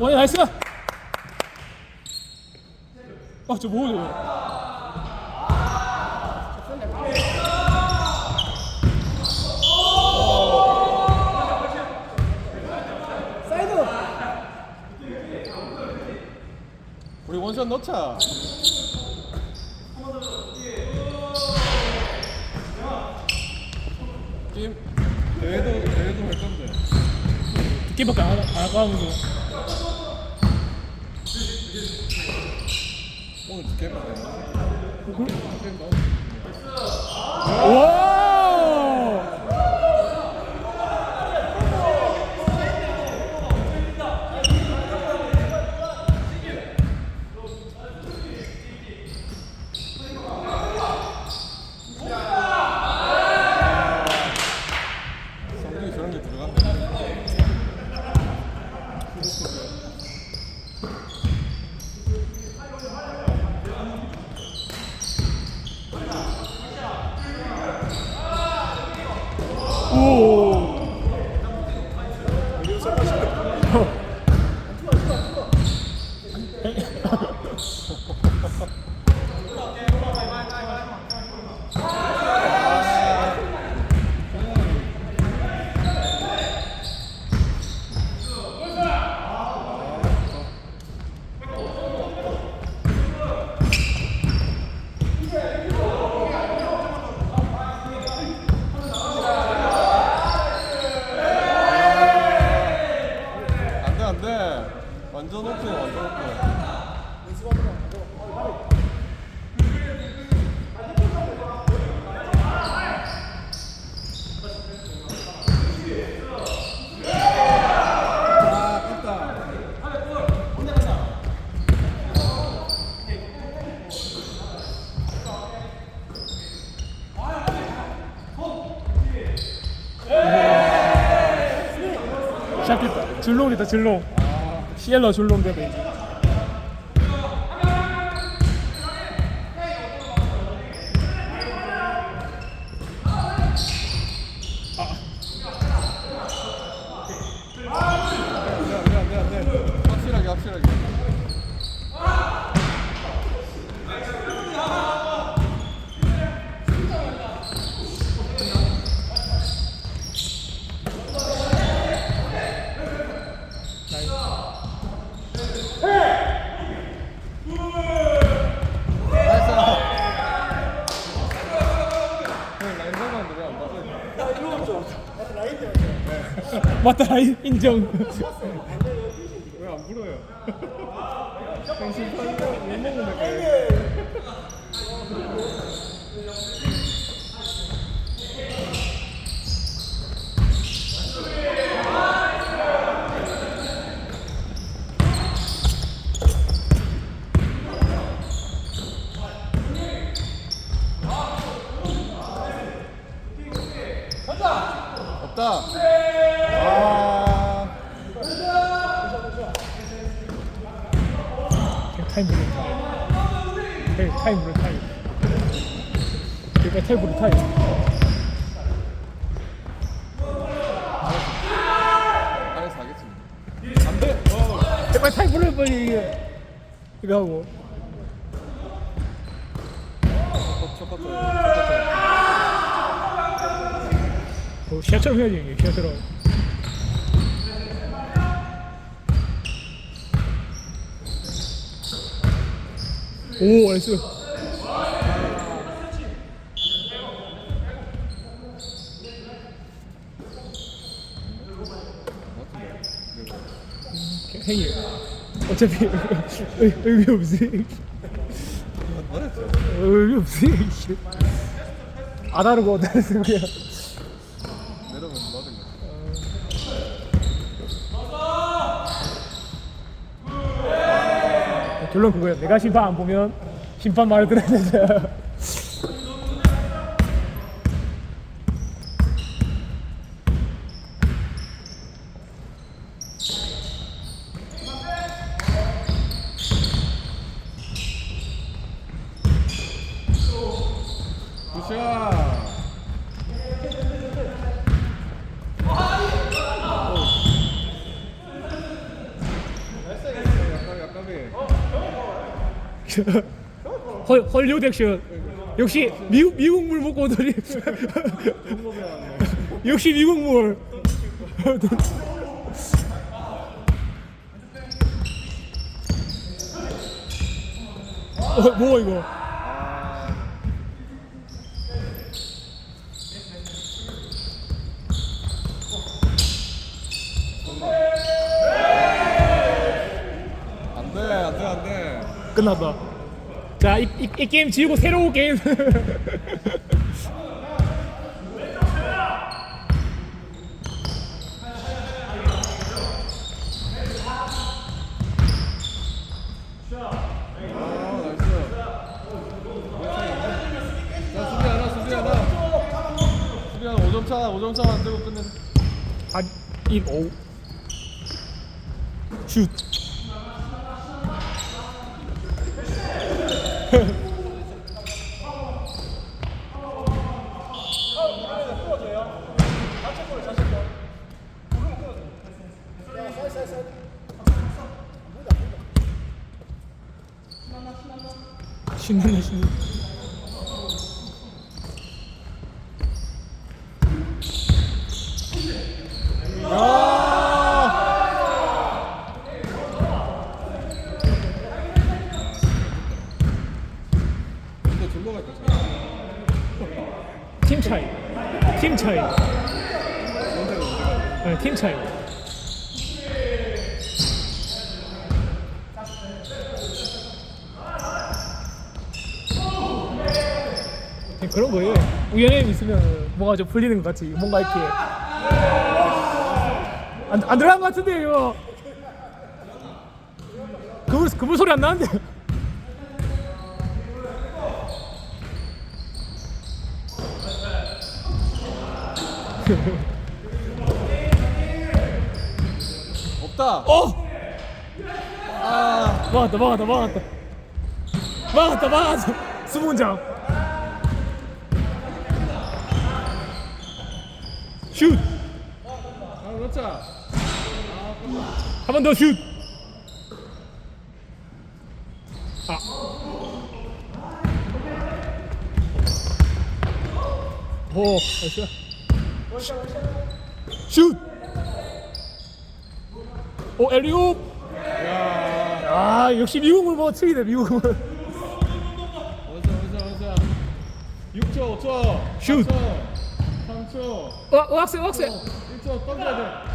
어, 나이스. 아, 저 뭐예요? 사이드. 우리 원샷 넣자. 게임 대회도 대회도 할 건데. 두께밖에 안, 안 아까우면서. 오늘 두. 게임 나오네. 와! 성격이 저런 게 들어갔네. 오! 안돼 안돼. 완전 오픈 완전 오픈. 아, 깼다. 시작했다. 줄롱이다, 줄롱. 시엘러 줄롱 대회. 안돼 안돼 안돼 안돼. 확실하게 확실하게. 나이스. 형 라인 잡았는데 왜안 받아? 맞다, 라인 인정. 왜 안 불어요? 형 심판이 못 먹는 데. 없다. 아. 타임 브레 타임. 네, 타임 브레 타임. 그러니까 타임. 돼. 어. 제발 타임 브레 빨리 이게. 이거 하고. 어, 시야처럼 해야지, 이게. 시야처럼. 오, 나이스. 행위. 어차피 의- 의미 없지. 뭐랬죠? 의미 없지. 안 하는 거 어떻게. 내려오면 맞은 거. 결론 그거야. 내가 심판 안 보면 심판 말을 들어야 된다. 헐 헐리우드 액션. 역시 미국 미국 물 먹고 오더니. 역시 미국 물. 어, 뭐 이거 안돼 안돼 안돼 끝났다 자이이 게임 지우고 새로운 게임. 아 나이스 자 수비 하나 수비 하나 수비 하나 5점 차 5점 차 만들고 끝내 한입오. 슛 신나네 신나 갈까 팀 차이. 팀 차이. 네, 팀 차이 그런 거예요. 우연히 있으면 뭐가 좀 풀리는 것 같이 뭔가 이렇게. 안, 안 들어간 것 같은데 이거. 그물, 그물 소리 안 나는데. 없다. 어! 아 막았다 막았다 막았다. 막았다 막았어 수문장 슛! 아, 그렇자 한 번 더 슛! 아 오, 나이스 슛! 오, 엘리옵! 야 아, 역시 미국물 뭐 틀리네, 미국물. 어자 어자 어자 6초 5초 슛. 4초 3초 어, 어, 학생, 학생. 1초 던져야 돼